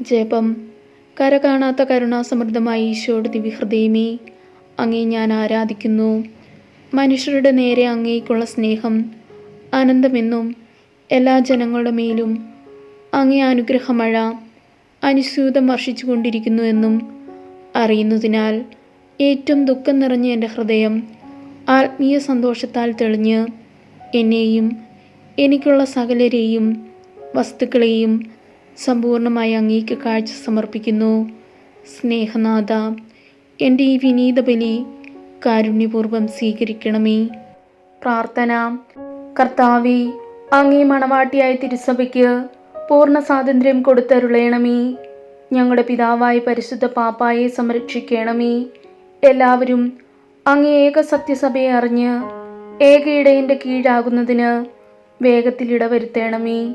ജപം. കര കാണാത്ത കരുണാസമൃദ്ധമായ ഈശോയുടെ ദിവ്യഹൃദയമേ അങ്ങേ ഞാൻ ആരാധിക്കുന്നു. മനുഷ്യരുടെ നേരെ അങ്ങേക്കുള്ള സ്നേഹം അനന്തമെന്നും എല്ലാ ജനങ്ങളുടെ മേലും അങ്ങേ അനുഗ്രഹമഴ അനുസ്യൂതം വർഷിച്ചു കൊണ്ടിരിക്കുന്നുവെന്നും അറിയുന്നതിനാൽ ഏറ്റവും ദുഃഖം നിറഞ്ഞ എന്റെ ഹൃദയം ആത്മീയ സന്തോഷത്താൽ തെളിഞ്ഞ് എന്നെയും എനിക്കുള്ള സകലരെയും വസ്തുക്കളെയും സമ്പൂർണമായി അങ്ങേക്ക് കാഴ്ച സമർപ്പിക്കുന്നു. സ്നേഹനാഥ എന്റെ ഈ വിനീത ബലി കാരുണ്യപൂർവം സ്വീകരിക്കണമേ. പ്രാർത്ഥന. കർത്താവെ അങ്ങേ മണവാട്ടിയായ തിരുസഭയ്ക്ക് പൂർണ സ്വാതന്ത്ര്യം കൊടുത്തരുളയണമേ ഞങ്ങളുടെ പിതാവായ പരിശുദ്ധ പാപ്പായെ സംരക്ഷിക്കണമേ. എല്ലാവരും അങ്ങേ ഏക സത്യസഭയെ അറിഞ്ഞ് ഏക ഇടയന്റെ കീഴാകുന്നതിന് വേഗത്തിൽ ഇടവരുത്തണമേ.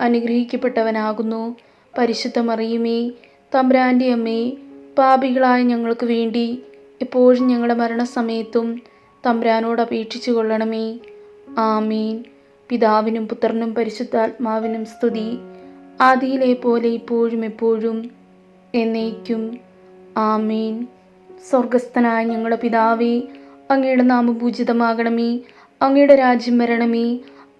അനുഗ്രഹിക്കപ്പെട്ടവനാകുന്നു. പരിശുദ്ധ മറിയുമേ തമ്പ്രാന്റെ അമ്മേ പാപികളായ ഞങ്ങൾക്ക് വേണ്ടി എപ്പോഴും ഞങ്ങളുടെ മരണസമയത്തും തമ്പ്രാനോട് അപേക്ഷിച്ചു കൊള്ളണമേ. ആമീൻ. പിതാവിനും പുത്രനും പരിശുദ്ധാത്മാവിനും സ്തുതി. ആദിയിലെ പോലെ ഇപ്പോഴും എപ്പോഴും എന്നേക്കും. ആമീൻ. സ്വർഗസ്ഥനായ ഞങ്ങളുടെ പിതാവേ അങ്ങയുടെ നാമപൂജിതമാകണമേ അങ്ങയുടെ രാജ്യം വരണമേ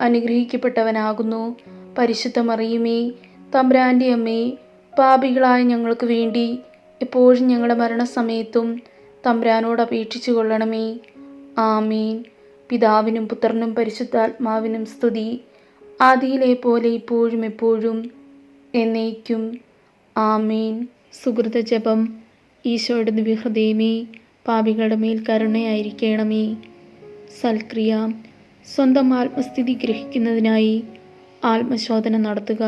അനുഗ്രഹിക്കപ്പെട്ടവനാകുന്നു. പരിശുദ്ധ മറിയുമേ തമ്പ്രാന്റെ അമ്മേ പാപികളായ ഞങ്ങൾക്ക് വേണ്ടി എപ്പോഴും ഞങ്ങളുടെ മരണസമയത്തും തമ്പ്രാനോട് അപേക്ഷിച്ചു കൊള്ളണമേ. ആമീൻ. പിതാവിനും പുത്രനും പരിശുദ്ധാത്മാവിനും സ്തുതി. ആദിയിലെ പോലെ ഇപ്പോഴും എപ്പോഴും എന്നേക്കും. ആമീൻ. സുഹൃത ജപം. ഈശോയുടെ ദിവ്യഹൃദയമേ പാപികളുടെ മേൽ കരുണയായിരിക്കണമേ സൽക്രിയ. സ്വന്തം ആത്മസ്ഥിതി ഗ്രഹിക്കുന്നതിനായി ആത്മശോധന നടത്തുക.